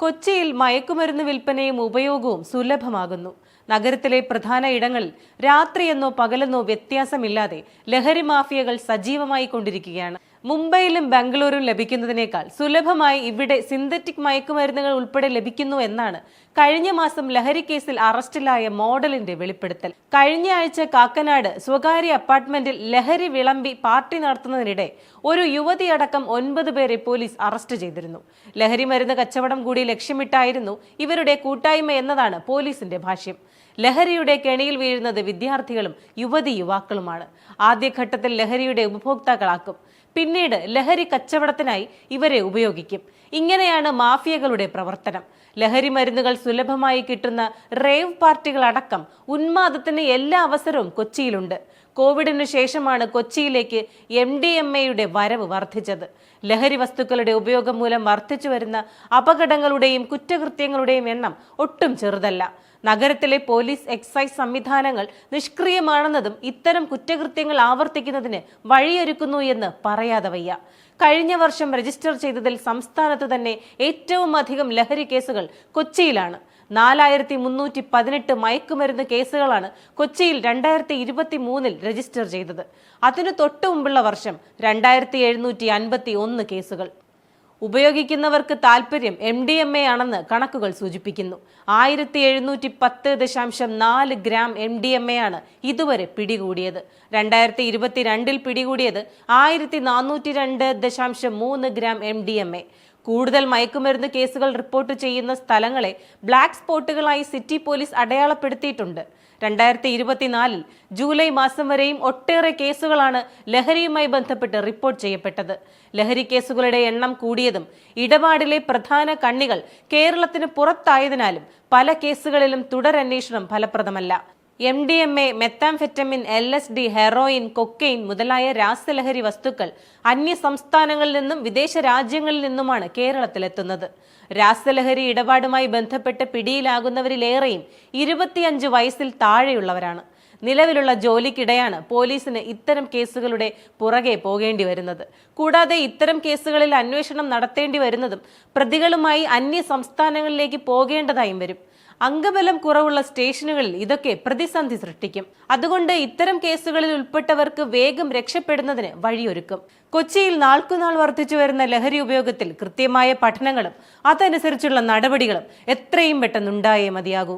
കൊച്ചിയിൽ മയക്കുമരുന്ന് വിൽപ്പനയും ഉപയോഗവും സുലഭമാകുന്നു. നഗരത്തിലെ പ്രധാന ഇടങ്ങളിൽ രാത്രിയെന്നോ പകലെന്നോ വ്യത്യാസമില്ലാതെ ലഹരി മാഫിയകൾ സജീവമായി കൊണ്ടിരിക്കുകയാണ്. മുംബൈയിലും ബംഗളൂരും ലഭിക്കുന്നതിനേക്കാൾ സുലഭമായി ഇവിടെ സിന്തറ്റിക് മയക്കുമരുന്നുകൾ ഉൾപ്പെടെ ലഭിക്കുന്നു എന്നാണ് കഴിഞ്ഞ മാസം ലഹരി കേസിൽ അറസ്റ്റിലായ മോഡലിന്റെ വെളിപ്പെടുത്തൽ. കഴിഞ്ഞ ആഴ്ച കാക്കനാട് സ്വകാര്യ അപ്പാർട്ട്മെന്റിൽ ലഹരി വിളമ്പി പാർട്ടി നടത്തുന്നതിനിടെ ഒരു യുവതിയടക്കം ഒൻപത് പേരെ പോലീസ് അറസ്റ്റ് ചെയ്തിരുന്നു. ലഹരി മരുന്ന് കച്ചവടം കൂടി ലക്ഷ്യമിട്ടായിരുന്നു ഇവരുടെ കൂട്ടായ്മ എന്നതാണ് പോലീസിന്റെ ഭാഷ്യം. ലഹരിയുടെ കെണിയിൽ വീഴുന്നത് വിദ്യാർത്ഥികളും യുവതി യുവാക്കളുമാണ്. ആദ്യഘട്ടത്തിൽ ലഹരിയുടെ ഉപഭോക്താക്കളാക്കും. പിന്നീട് ലഹരി കച്ചവടത്തിനായി ഇവരെ ഉപയോഗിക്കും. ഇങ്ങനെയാണ് മാഫിയകളുടെ പ്രവർത്തനം. ലഹരി മരുന്നുകൾ സുലഭമായി കിട്ടുന്ന റേവ് പാർട്ടികളടക്കം ഉന്മാദത്തിന് എല്ലാ അവസരവും കൊച്ചിയിലുണ്ട്. കോവിഡിനു ശേഷമാണ് കൊച്ചിയിലേക്ക് എം ഡി എം എയുടെ വരവ് വർദ്ധിച്ചത്. ലഹരി വസ്തുക്കളുടെ ഉപയോഗം മൂലം വർദ്ധിച്ചു വരുന്ന അപകടങ്ങളുടെയും കുറ്റകൃത്യങ്ങളുടെയും എണ്ണം ഒട്ടും ചെറുതല്ല. നഗരത്തിലെ പോലീസ് എക്സൈസ് സംവിധാനങ്ങൾ നിഷ്ക്രിയമാണെന്നതും ഇത്തരം കുറ്റകൃത്യങ്ങൾ ആവർത്തിക്കുന്നതിന് വഴിയൊരുക്കുന്നു എന്ന് പറയാതെ വയ്യ. കഴിഞ്ഞ വർഷം രജിസ്റ്റർ ചെയ്തതിൽ സംസ്ഥാനത്ത് തന്നെ ഏറ്റവും അധികം ലഹരി കേസുകൾ കൊച്ചിയിലാണ്. നാലായിരത്തി മുന്നൂറ്റി പതിനെട്ട് മയക്കുമരുന്ന് കേസുകളാണ് കൊച്ചിയിൽ രണ്ടായിരത്തി ഇരുപത്തി മൂന്നിൽ രജിസ്റ്റർ ചെയ്തത്. അതിനു തൊട്ടു മുമ്പുള്ള വർഷം രണ്ടായിരത്തി എഴുന്നൂറ്റി അൻപത്തി ഒന്ന് കേസുകൾ. ഉപയോഗിക്കുന്നവർക്ക് താല്പര്യം എം ഡി എം എ ആണെന്ന് കണക്കുകൾ സൂചിപ്പിക്കുന്നു. ആയിരത്തി എഴുന്നൂറ്റി പത്ത് ദശാംശം നാല് gram M D M A ആണ് ഇതുവരെ പിടികൂടിയത്. രണ്ടായിരത്തി ഇരുപത്തിരണ്ടിൽ പിടികൂടിയത് ആയിരത്തി നാനൂറ്റി രണ്ട് ദശാംശം മൂന്ന് gram M D M A കൂടുതൽ മയക്കുമരുന്ന് കേസുകൾ റിപ്പോർട്ട് ചെയ്യുന്ന സ്ഥലങ്ങളെ ബ്ലാക്ക് സ്പോട്ടുകളായി സിറ്റി പോലീസ് അടയാളപ്പെടുത്തിയിട്ടുണ്ട്. രണ്ടായിരത്തി ഇരുപത്തിനാലിൽ ജൂലൈ മാസം വരെയും ഒട്ടേറെ കേസുകളാണ് ലഹരിയുമായി ബന്ധപ്പെട്ട് റിപ്പോർട്ട് ചെയ്യപ്പെട്ടത്. ലഹരി കേസുകളുടെ എണ്ണം കൂടിയതും ഇടപാടിലെ പ്രധാന കണ്ണികൾ കേരളത്തിന് പുറത്തായതിനാലും പല കേസുകളിലും തുടരന്വേഷണം ഫലപ്രദമല്ല. M D M A methamphetamine L S D heroin cocaine മുതലായ രാസലഹരി വസ്തുക്കൾ അന്യ സംസ്ഥാനങ്ങളിൽ നിന്നും വിദേശ രാജ്യങ്ങളിൽ നിന്നുമാണ് കേരളത്തിലെത്തുന്നത്. രാസലഹരി ഇടപാടുമായി ബന്ധപ്പെട്ട് പിടിയിലാകുന്നവരിലേറെയും ഇരുപത്തിയഞ്ച് വയസ്സിൽ താഴെയുള്ളവരാണ്. നിലവിലുള്ള ജോലിക്കിടെയാണ് പോലീസിന് ഇത്തരം കേസുകളുടെ പുറകെ പോകേണ്ടി വരുന്നത്. കൂടാതെ ഇത്തരം കേസുകളിൽ അന്വേഷണം നടത്തേണ്ടി വരുന്നതും പ്രതികളുമായി അന്യ സംസ്ഥാനങ്ങളിലേക്ക് പോകേണ്ടതായും വരും. അംഗബലം കുറവുള്ള സ്റ്റേഷനുകളിൽ ഇതൊക്കെ പ്രതിസന്ധി സൃഷ്ടിക്കും. അതുകൊണ്ട് ഇത്തരം കേസുകളിൽ ഉൾപ്പെട്ടവർക്ക് വേഗം രക്ഷപ്പെടുന്നതിന് വഴിയൊരുക്കും. കൊച്ചിയിൽ നാൾക്കുനാൾ വർദ്ധിച്ചു വരുന്ന ലഹരി ഉപയോഗത്തിൽ കൃത്യമായ പഠനങ്ങളും അതനുസരിച്ചുള്ള നടപടികളും എത്രയും പെട്ടെന്നുണ്ടായേ മതിയാകൂ.